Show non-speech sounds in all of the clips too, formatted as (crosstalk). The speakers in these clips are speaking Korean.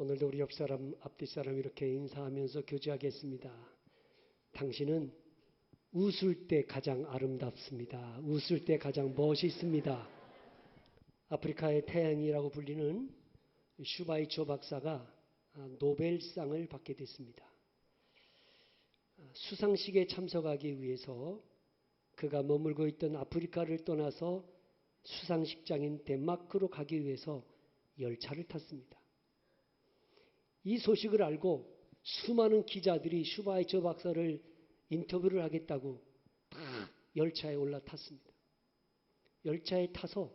오늘도 우리 옆 사람, 앞뒤 사람 이렇게 인사하면서 교제하겠습니다. 당신은 웃을 때 가장 아름답습니다. 웃을 때 가장 멋있습니다. 아프리카의 태양이라고 불리는 슈바이초 박사가 노벨상을 받게 됐습니다. 수상식에 참석하기 위해서 그가 머물고 있던 아프리카를 떠나서 수상식장인 덴마크로 가기 위해서 열차를 탔습니다. 이 소식을 알고 수많은 기자들이 슈바이처 박사를 인터뷰를 하겠다고 다 열차에 올라탔습니다. 열차에 타서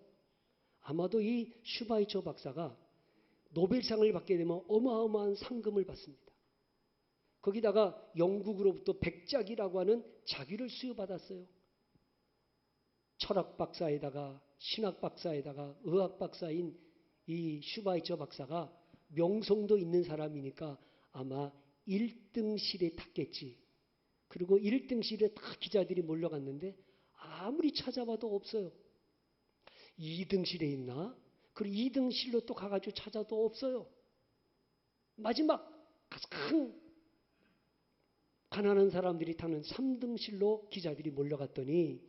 아마도 이 슈바이처 박사가 노벨상을 받게 되면 어마어마한 상금을 받습니다. 거기다가 영국으로부터 백작이라고 하는 자기를 수여받았어요. 철학 박사에다가 신학 박사에다가 의학 박사인 이 슈바이처 박사가 명성도 있는 사람이니까 아마 1등실에 탔겠지. 그리고 1등실에 다 기자들이 몰려갔는데 아무리 찾아봐도 없어요. 2등실에 있나? 그리고 2등실로 또 가가지고 찾아도 없어요. 마지막 가장 가난한 사람들이 타는 3등실로 기자들이 몰려갔더니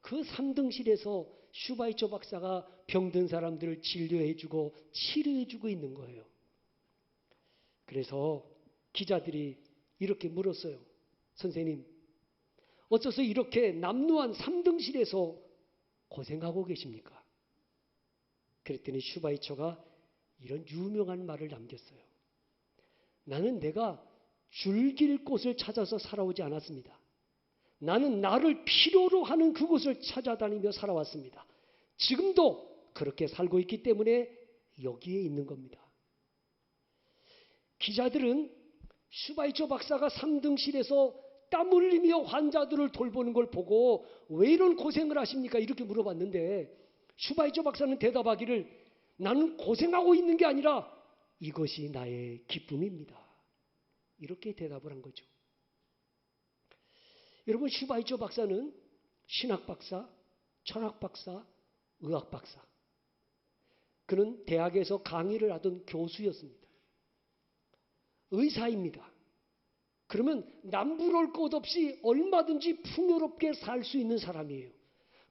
그 3등실에서 슈바이처 박사가 병든 사람들을 진료해주고 치료해주고 있는 거예요. 그래서 기자들이 이렇게 물었어요. 선생님, 어째서 이렇게 남루한 3등실에서 고생하고 계십니까? 그랬더니 슈바이처가 이런 유명한 말을 남겼어요. 나는 내가 줄길 곳을 찾아서 살아오지 않았습니다. 나는 나를 필요로 하는 그곳을 찾아다니며 살아왔습니다. 지금도 그렇게 살고 있기 때문에 여기에 있는 겁니다. 기자들은 슈바이처 박사가 3등실에서 땀 흘리며 환자들을 돌보는 걸 보고 왜 이런 고생을 하십니까? 이렇게 물어봤는데 슈바이처 박사는 대답하기를 나는 고생하고 있는 게 아니라 이것이 나의 기쁨입니다. 이렇게 대답을 한 거죠. 여러분 슈바이처 박사는 신학 박사, 철학 박사, 의학 박사. 그는 대학에서 강의를 하던 교수였습니다. 의사입니다. 그러면 남부러울 것 없이 얼마든지 풍요롭게 살 수 있는 사람이에요.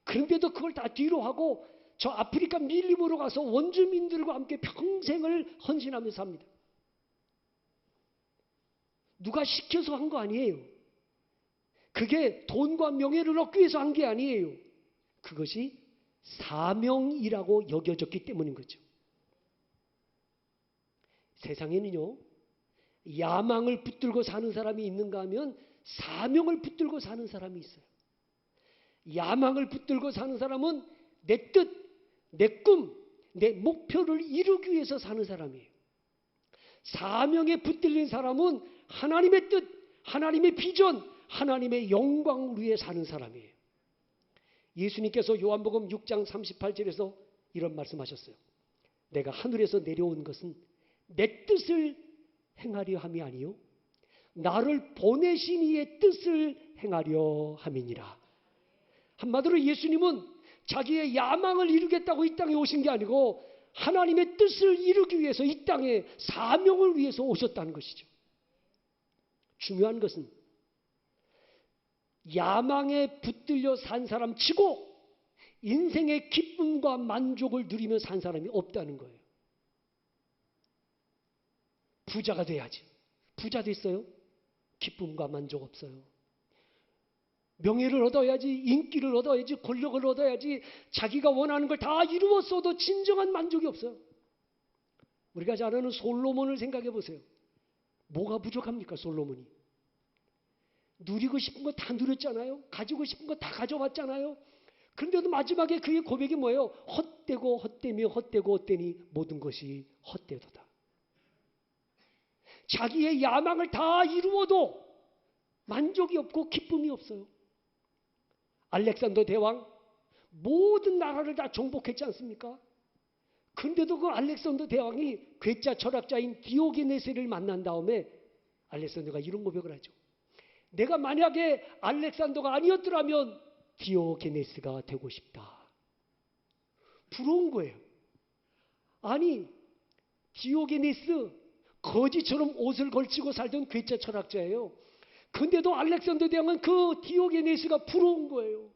그런데도 그걸 다 뒤로 하고 저 아프리카 밀림으로 가서 원주민들과 함께 평생을 헌신하면서 삽니다. 누가 시켜서 한 거 아니에요. 그게 돈과 명예를 얻기 위해서 한 게 아니에요. 그것이 사명이라고 여겨졌기 때문인 거죠. 세상에는요, 야망을 붙들고 사는 사람이 있는가 하면 사명을 붙들고 사는 사람이 있어요. 야망을 붙들고 사는 사람은 내 뜻, 내 꿈, 내 목표를 이루기 위해서 사는 사람이에요. 사명에 붙들린 사람은 하나님의 뜻, 하나님의 비전, 하나님의 영광을 위해 사는 사람이에요. 예수님께서 요한복음 6장 38절에서 이런 말씀하셨어요. 내가 하늘에서 내려온 것은 내 뜻을 행하려 함이 아니요 나를 보내신 이의 뜻을 행하려 함이니라. 한마디로 예수님은 자기의 야망을 이루겠다고 이 땅에 오신 게 아니고 하나님의 뜻을 이루기 위해서 이 땅에 사명을 위해서 오셨다는 것이죠. 중요한 것은 야망에 붙들려 산 사람 치고 인생의 기쁨과 만족을 누리며 산 사람이 없다는 거예요. 부자가 돼야지. 부자 됐어요? 기쁨과 만족 없어요. 명예를 얻어야지, 인기를 얻어야지, 권력을 얻어야지, 자기가 원하는 걸 다 이루었어도 진정한 만족이 없어요. 우리가 잘 아는 솔로몬을 생각해 보세요. 뭐가 부족합니까, 솔로몬이? 누리고 싶은 거 다 누렸잖아요. 가지고 싶은 거 다 가져왔잖아요. 그런데도 마지막에 그의 고백이 뭐예요? 헛되고 헛되며 헛되고 헛되니 모든 것이 헛되도다. 자기의 야망을 다 이루어도 만족이 없고 기쁨이 없어요. 알렉산더 대왕 모든 나라를 다 정복했지 않습니까? 근데도 그 알렉산더 대왕이 괴짜 철학자인 디오게네스를 만난 다음에 알렉산더가 이런 고백을 하죠. 내가 만약에 알렉산더가 아니었더라면 디오게네스가 되고 싶다. 부러운 거예요. 아니, 디오게네스 거지처럼 옷을 걸치고 살던 괴짜 철학자예요. 근데도 알렉산더 대왕은 그 디오게네스가 부러운 거예요.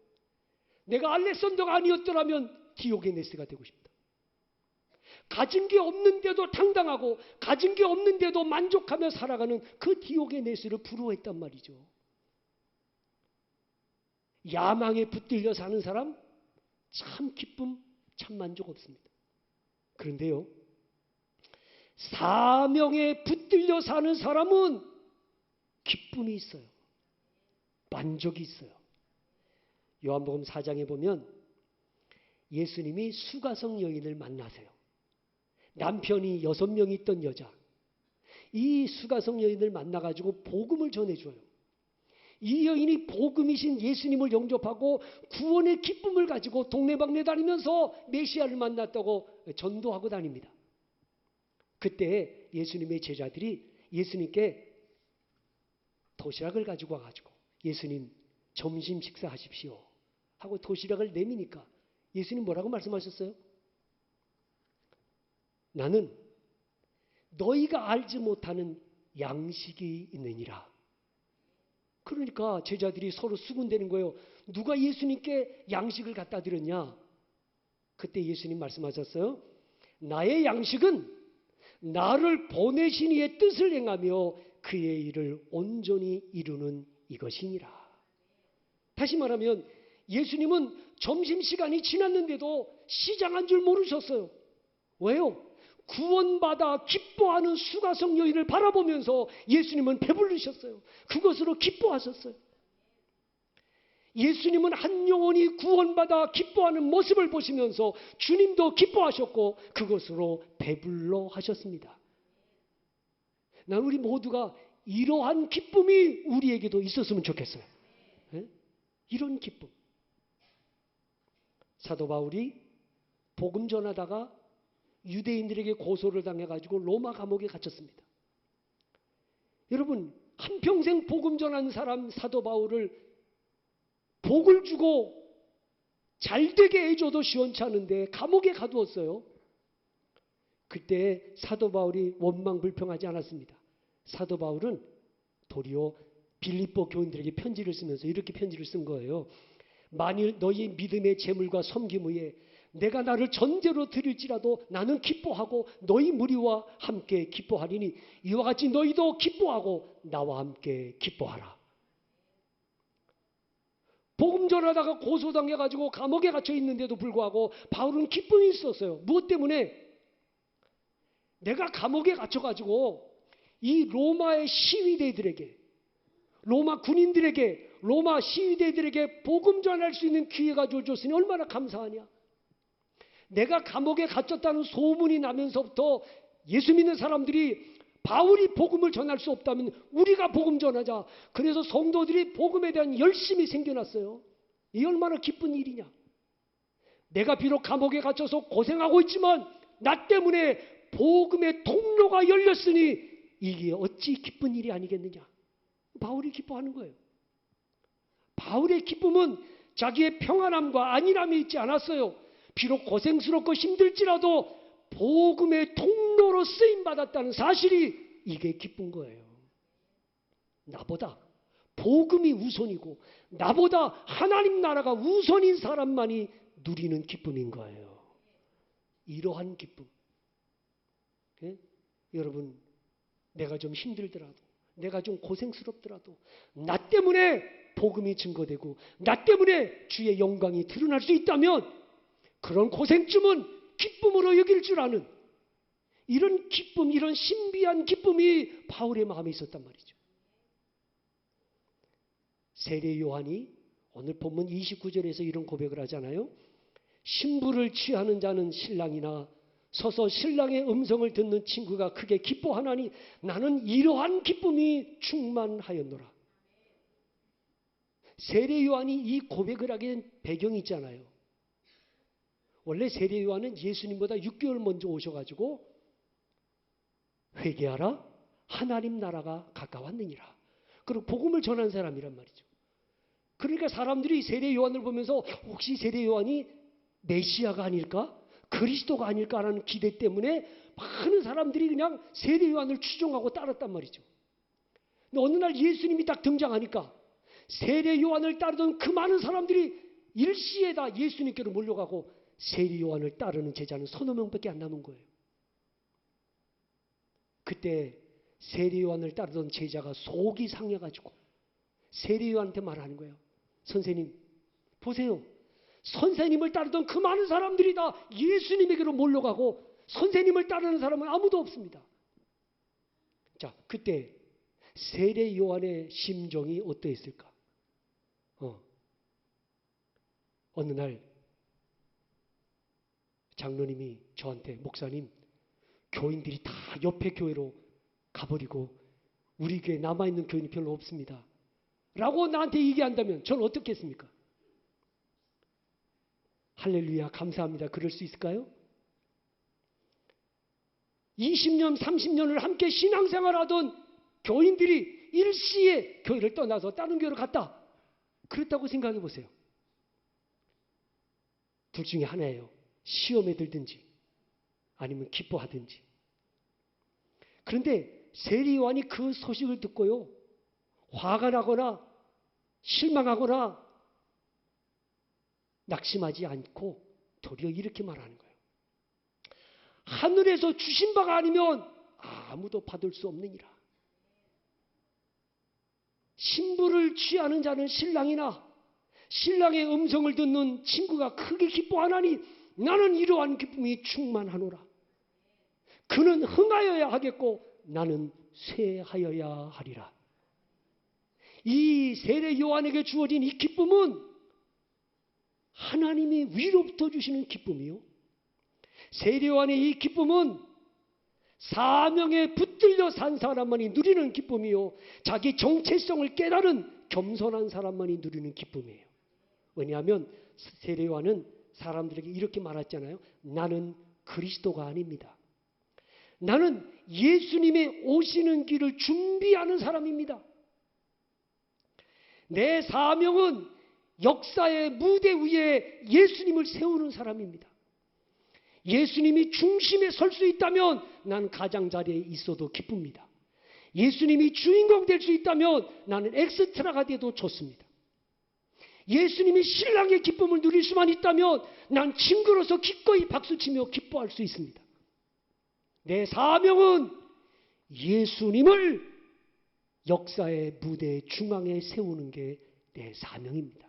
내가 알렉산더가 아니었더라면 디오게네스가 되고 싶다. 가진 게 없는데도 당당하고 가진 게 없는데도 만족하며 살아가는 그 디오게네스를 부러워했단 말이죠. 야망에 붙들려 사는 사람 참 기쁨, 참 만족 없습니다. 그런데요, 사명에 붙들려 사는 사람은 기쁨이 있어요. 만족이 있어요. 요한복음 4장에 보면 예수님이 수가성 여인을 만나세요. 남편이 여섯 명 있던 여자. 이 수가성 여인을 만나가지고 복음을 전해줘요. 이 여인이 복음이신 예수님을 영접하고 구원의 기쁨을 가지고 동네방네 다니면서 메시아를 만났다고 전도하고 다닙니다. 그때 예수님의 제자들이 예수님께 도시락을 가지고 와가지고 예수님 점심 식사하십시오 하고 도시락을 내미니까 예수님 뭐라고 말씀하셨어요? 나는 너희가 알지 못하는 양식이 있느니라. 그러니까 제자들이 서로 수군대는 거예요. 누가 예수님께 양식을 갖다 드렸냐? 그때 예수님 말씀하셨어요. 나의 양식은 나를 보내신 이의 뜻을 행하며 그의 일을 온전히 이루는 이것이니라. 다시 말하면 예수님은 점심시간이 지났는데도 시장한 줄 모르셨어요. 왜요? 구원받아 기뻐하는 수가성 여인을 바라보면서 예수님은 배부르셨어요. 그것으로 기뻐하셨어요. 예수님은 한 영혼이 구원받아 기뻐하는 모습을 보시면서 주님도 기뻐하셨고 그것으로 배불러 하셨습니다. 난 우리 모두가 이러한 기쁨이 우리에게도 있었으면 좋겠어요. 네? 이런 기쁨. 사도 바울이 복음 전하다가 유대인들에게 고소를 당해가지고 로마 감옥에 갇혔습니다. 여러분, 한평생 복음 전한 사람 사도 바울을 복을 주고 잘 되게 해줘도 시원치 않은데 감옥에 가두었어요. 그때 사도 바울이 원망 불평하지 않았습니다. 사도 바울은 도리어 빌립보 교인들에게 편지를 쓰면서 이렇게 편지를 쓴 거예요. 만일 너희 믿음의 재물과 섬김 후에 내가 나를 전제로 드릴지라도 나는 기뻐하고 너희 무리와 함께 기뻐하리니 이와 같이 너희도 기뻐하고 나와 함께 기뻐하라. 복음 전하다가 고소당해 가지고 감옥에 갇혀 있는데도 불구하고 바울은 기쁨이 있었어요. 무엇 때문에? 내가 감옥에 갇혀 가지고 이 로마의 시위대들에게 로마 군인들에게 로마 시위대들에게 복음 전할 수 있는 기회가 주어졌으니 얼마나 감사하냐. 내가 감옥에 갇혔다는 소문이 나면서부터 예수 믿는 사람들이 바울이 복음을 전할 수 없다면 우리가 복음 전하자. 그래서 성도들이 복음에 대한 열심이 생겨났어요. 이 얼마나 기쁜 일이냐. 내가 비록 감옥에 갇혀서 고생하고 있지만 나 때문에 복음의 통로가 열렸으니 이게 어찌 기쁜 일이 아니겠느냐. 바울이 기뻐하는 거예요. 바울의 기쁨은 자기의 평안함과 안일함이 있지 않았어요. 비록 고생스럽고 힘들지라도 복음의 통로로 쓰임 받았다는 사실이 이게 기쁜 거예요. 나보다 복음이 우선이고 나보다 하나님 나라가 우선인 사람만이 누리는 기쁨인 거예요. 이러한 기쁨. 예? 여러분, 내가 좀 힘들더라도, 내가 좀 고생스럽더라도, 나 때문에 복음이 증거되고, 나 때문에 주의 영광이 드러날 수 있다면, 그런 고생쯤은 기쁨으로 여길 줄 아는 이런 기쁨, 이런 신비한 기쁨이 바울의 마음에 있었단 말이죠. 세례 요한이 오늘 본문 29절에서 이런 고백을 하잖아요. 신부를 취하는 자는 신랑이나 서서 신랑의 음성을 듣는 친구가 크게 기뻐하나니 나는 이러한 기쁨이 충만하였노라. 세례 요한이 이 고백을 하게 된 배경이 있잖아요. 원래 세례 요한은 예수님보다 6개월 먼저 오셔가지고 회개하라 하나님 나라가 가까웠느니라. 그리고 복음을 전한 사람이란 말이죠. 그러니까 사람들이 세례 요한을 보면서 혹시 세례 요한이 메시아가 아닐까? 그리스도가 아닐까라는 기대 때문에 많은 사람들이 그냥 세례 요한을 추종하고 따랐단 말이죠. 근데 어느 날 예수님이 딱 등장하니까 세례 요한을 따르던 그 많은 사람들이 일시에 다 예수님께로 몰려가고 세례 요한을 따르는 제자는 서너 명밖에 안 남은 거예요. 그때 세례 요한을 따르던 제자가 속이 상해가지고 세례 요한한테 말하는 거예요. 선생님, 보세요. 선생님을 따르던 그 많은 사람들이 다 예수님에게로 몰려가고 선생님을 따르는 사람은 아무도 없습니다. 자, 그때 세례 요한의 심정이 어떠했을까? 어. 어느 날 장로님이 저한테 목사님 교인들이 다 옆에 교회로 가버리고 우리 교회 남아있는 교인이 별로 없습니다. 라고 나한테 얘기한다면 저는 어떻게 했습니까? 할렐루야 감사합니다. 그럴 수 있을까요? 20년, 30년을 함께 신앙생활하던 교인들이 일시에 교회를 떠나서 다른 교회로 갔다. 그렇다고 생각해 보세요. 둘 중에 하나예요. 시험에 들든지 아니면 기뻐하든지. 그런데 세리요한이 그 소식을 듣고요. 화가 나거나 실망하거나 낙심하지 않고 도리어 이렇게 말하는 거예요. 하늘에서 주신 바가 아니면 아무도 받을 수 없느니라. 신부를 취하는 자는 신랑이나 신랑의 음성을 듣는 친구가 크게 기뻐하나니 나는 이러한 기쁨이 충만하노라. 그는 흥하여야 하겠고 나는 쇠하여야 하리라. 이 세례 요한에게 주어진 이 기쁨은 하나님이 위로부터 주시는 기쁨이요. 세례 요한의 이 기쁨은 사명에 붙들려 산 사람만이 누리는 기쁨이요. 자기 정체성을 깨달은 겸손한 사람만이 누리는 기쁨이에요. 왜냐하면 세례 요한은 사람들에게 이렇게 말했잖아요. 나는 그리스도가 아닙니다. 나는 예수님의 오시는 길을 준비하는 사람입니다. 내 사명은 역사의 무대 위에 예수님을 세우는 사람입니다. 예수님이 중심에 설 수 있다면 난 가장자리에 있어도 기쁩니다. 예수님이 주인공 될 수 있다면 나는 엑스트라가 돼도 좋습니다. 예수님이 신랑의 기쁨을 누릴 수만 있다면 난 친구로서 기꺼이 박수치며 기뻐할 수 있습니다. 내 사명은 예수님을 역사의 무대 중앙에 세우는 게 내 사명입니다.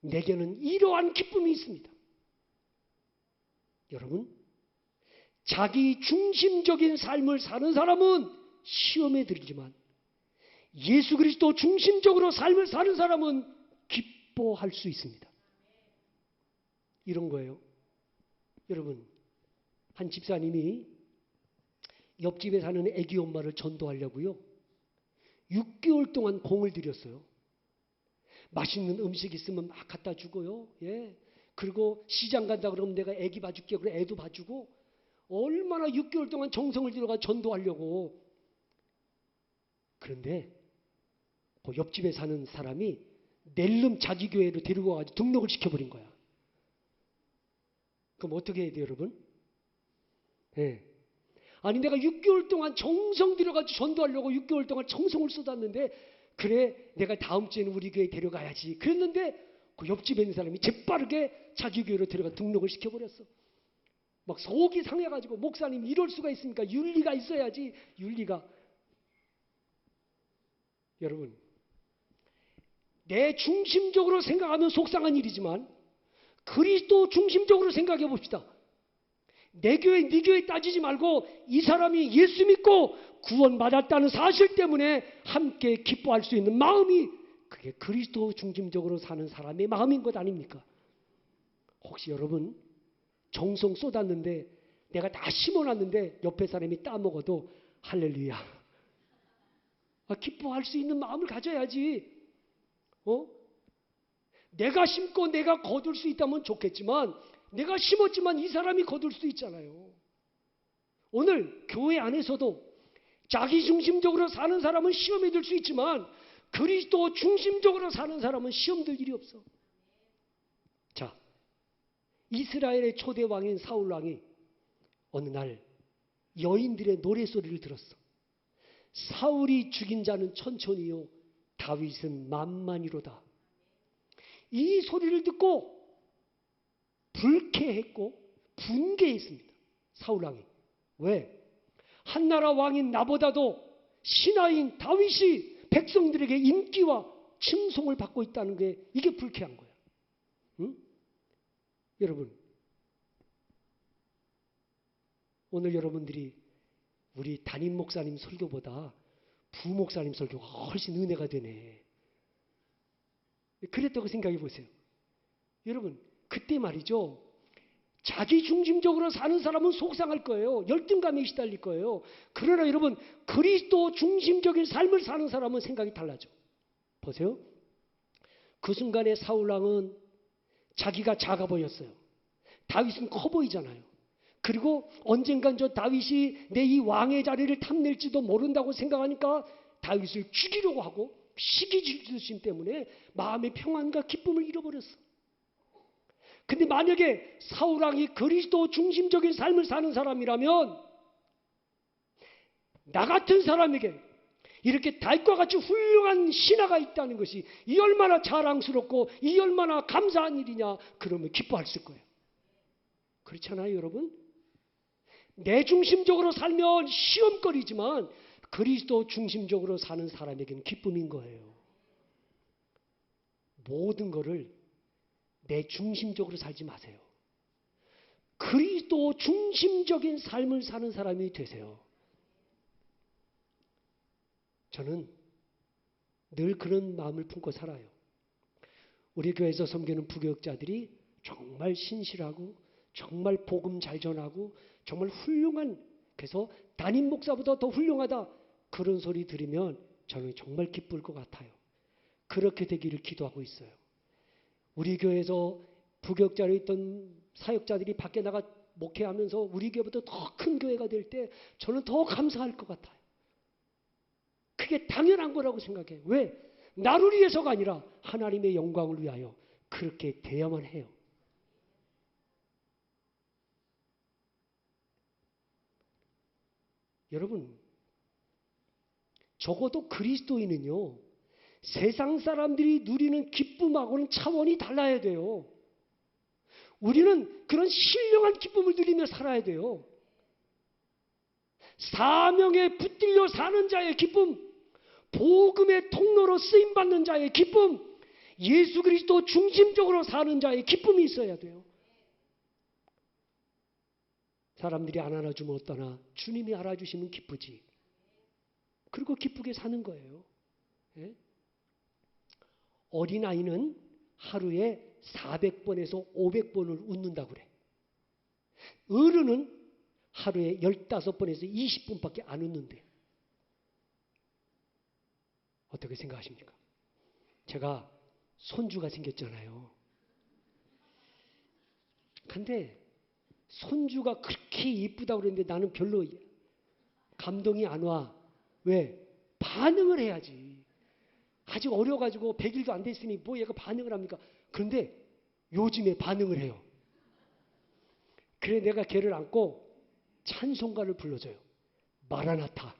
내게는 이러한 기쁨이 있습니다. 여러분, 자기 중심적인 삶을 사는 사람은 시험에 들지만 예수 그리스도 중심적으로 삶을 사는 사람은 기뻐할 수 있습니다. 이런 거예요. 여러분, 한 집사님이 옆집에 사는 애기 엄마를 전도하려고요. 6개월 동안 공을 들였어요. 맛있는 음식 있으면 막 갖다 주고요. 예. 그리고 시장 간다 그러면 내가 애기 봐줄게. 그래 애도 봐주고 얼마나 6개월 동안 정성을 들여가 전도하려고. 그런데 그 옆집에 사는 사람이 낼름 자기 교회로 데리고 와가지고 등록을 시켜버린 거야. 그럼 어떻게 해야 돼요, 여러분? 예. 아니 내가 6개월 동안 정성 들여가지고 전도하려고 6개월 동안 정성을 쏟았는데 그래 내가 다음 주에는 우리 교회 데려가야지 그랬는데 그 옆집에 있는 사람이 재빠르게 자기 교회로 데려가 등록을 시켜버렸어 막 속이 상해가지고 목사님 이럴 수가 있습니까 윤리가 있어야지 윤리가 여러분 내 중심적으로 생각하면 속상한 일이지만 그리스도 중심적으로 생각해 봅시다 내 교회, 네 교회 따지지 말고 이 사람이 예수 믿고 구원받았다는 사실 때문에 함께 기뻐할 수 있는 마음이 그게 그리스도 중심적으로 사는 사람의 마음인 것 아닙니까? 혹시 여러분 정성 쏟았는데 내가 다 심어놨는데 옆에 사람이 따먹어도 할렐루야. 아, 기뻐할 수 있는 마음을 가져야지. 어? 내가 심고 내가 거둘 수 있다면 좋겠지만 내가 심었지만 이 사람이 거둘 수 있잖아요. 오늘 교회 안에서도 자기 중심적으로 사는 사람은 시험에 들 수 있지만 그리스도 중심적으로 사는 사람은 시험 들 일이 없어. 자, 이스라엘의 초대 왕인 사울 왕이 어느 날 여인들의 노래 소리를 들었어. 사울이 죽인 자는 천천히요. 다윗은 만만이로다. 이 소리를 듣고 불쾌했고 분개했습니다. 사울왕이. 왜? 한나라 왕인 나보다도 신하인 다윗이 백성들에게 인기와 칭송을 받고 있다는 게 이게 불쾌한 거야. 응? 여러분, 오늘 여러분들이 우리 담임 목사님 설교보다 부목사님 설교가 훨씬 은혜가 되네. 그랬다고 생각해 보세요. 여러분, 그때 말이죠. 자기 중심적으로 사는 사람은 속상할 거예요. 열등감에 시달릴 거예요. 그러나 여러분, 그리스도 중심적인 삶을 사는 사람은 생각이 달라져. 보세요. 그 순간에 사울왕은 자기가 작아 보였어요. 다윗은 커 보이잖아요. 그리고 언젠간 저 다윗이 내 이 왕의 자리를 탐낼지도 모른다고 생각하니까 다윗을 죽이려고 하고 시기 질투심 때문에 마음의 평안과 기쁨을 잃어버렸어. 근데 만약에 사울왕이 그리스도 중심적인 삶을 사는 사람이라면 나 같은 사람에게 이렇게 달과 같이 훌륭한 신하가 있다는 것이 이 얼마나 자랑스럽고 이 얼마나 감사한 일이냐 그러면 기뻐했을 거예요. 그렇잖아요, 여러분? 내 중심적으로 살면 시험거리지만 그리스도 중심적으로 사는 사람에게는 기쁨인 거예요. 모든 것을 내 중심적으로 살지 마세요. 그리스도 중심적인 삶을 사는 사람이 되세요. 저는 늘 그런 마음을 품고 살아요. 우리 교회에서 섬기는 부교육자들이 정말 신실하고 정말 복음 잘 전하고 정말 훌륭한 그래서 담임 목사보다 더 훌륭하다 그런 소리 들으면 저는 정말 기쁠 것 같아요. 그렇게 되기를 기도하고 있어요. 우리 교회에서 부격자로 있던 사역자들이 밖에 나가 목회하면서 우리 교회보다 더 큰 교회가 될 때 저는 더 감사할 것 같아요. 그게 당연한 거라고 생각해요. 왜? 나를 위해서가 아니라 하나님의 영광을 위하여 그렇게 돼야만 해요. 여러분, 적어도 그리스도인은요, 세상 사람들이 누리는 기쁨하고는 차원이 달라야 돼요. 우리는 그런 신령한 기쁨을 누리며 살아야 돼요. 사명에 붙들려 사는 자의 기쁨, 복음의 통로로 쓰임 받는 자의 기쁨, 예수 그리스도 중심적으로 사는 자의 기쁨이 있어야 돼요. 사람들이 안 알아주면 어떠나 주님이 알아주시면 기쁘지. 그리고 기쁘게 사는 거예요. 예? 어린아이는 하루에 400번에서 500번을 웃는다고 그래. 어른은 하루에 15번에서 20분밖에 안 웃는데. 어떻게 생각하십니까? 제가 손주가 생겼잖아요. 근데 손주가 그렇게 이쁘다고 그랬는데 나는 별로 감동이 안 와. 왜? 반응을 해야지. 아직 어려가지고 100일도 안 됐으니 뭐 얘가 반응을 합니까? 그런데 요즘에 반응을 해요. 그래 내가 걔를 안고 찬송가를 불러줘요. 마라나타.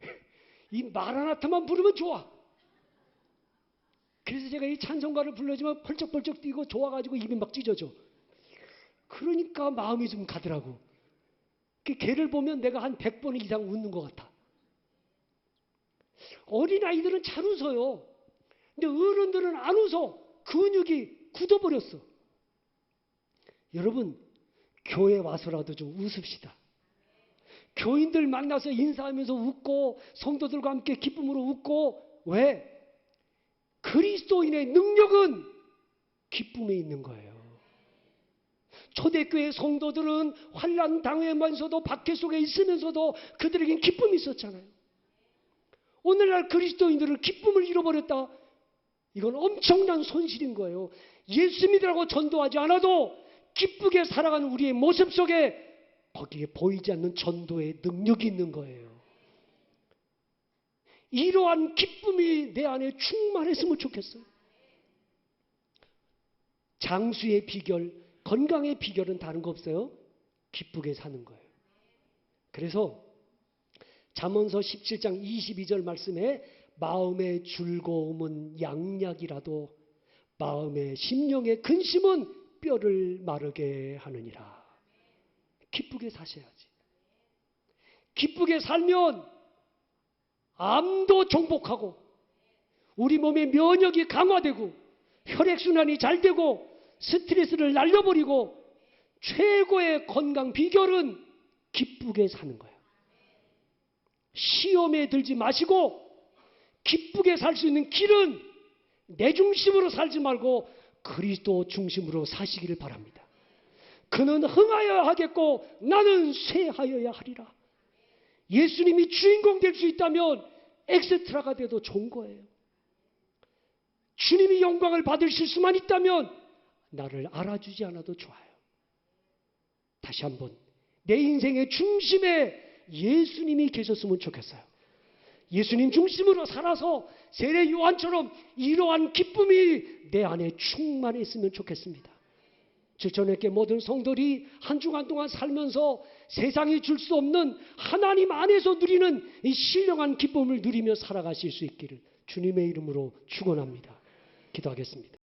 (laughs) 이 마라나타만 부르면 좋아. 그래서 제가 이 찬송가를 불러주면 펄쩍펄쩍 뛰고 좋아가지고 입이 막 찢어져. 그러니까 마음이 좀 가더라고. 그 걔를 보면 내가 한 100번 이상 웃는 것 같아. 어린아이들은 잘 웃어요. 근데 어른들은 안 웃어. 근육이 굳어버렸어. 여러분, 교회 와서라도 좀 웃읍시다. 교인들 만나서 인사하면서 웃고 성도들과 함께 기쁨으로 웃고 왜? 그리스도인의 능력은 기쁨에 있는 거예요. 초대교회 성도들은 환란 당하면서도 박해 속에 있으면서도 그들에겐 기쁨이 있었잖아요. 오늘날 그리스도인들은 기쁨을 잃어버렸다. 이건 엄청난 손실인 거예요. 예수 믿으라고 전도하지 않아도 기쁘게 살아가는 우리의 모습 속에 거기에 보이지 않는 전도의 능력이 있는 거예요. 이러한 기쁨이 내 안에 충만했으면 좋겠어요. 장수의 비결, 건강의 비결은 다른 거 없어요. 기쁘게 사는 거예요. 그래서 잠언서 17장 22절 말씀에 마음의 즐거움은 양약이라도 마음의 심령의 근심은 뼈를 마르게 하느니라. 기쁘게 사셔야지. 기쁘게 살면 암도 정복하고 우리 몸의 면역이 강화되고 혈액순환이 잘 되고 스트레스를 날려버리고 최고의 건강 비결은 기쁘게 사는 거예요. 시험에 들지 마시고 기쁘게 살 수 있는 길은 내 중심으로 살지 말고 그리스도 중심으로 사시기를 바랍니다. 그는 흥하여야 하겠고 나는 쇠하여야 하리라. 예수님이 주인공 될 수 있다면 엑스트라가 돼도 좋은 거예요. 주님이 영광을 받으실 수만 있다면 나를 알아주지 않아도 좋아요. 다시 한번 내 인생의 중심에 예수님이 계셨으면 좋겠어요. 예수님 중심으로 살아서 세례 요한처럼 이러한 기쁨이 내 안에 충만했으면 좋겠습니다. 주천에게 모든 성들이 한 주간 동안 살면서 세상이 줄 수 없는 하나님 안에서 누리는 이 신령한 기쁨을 누리며 살아가실 수 있기를 주님의 이름으로 축원합니다. 기도하겠습니다.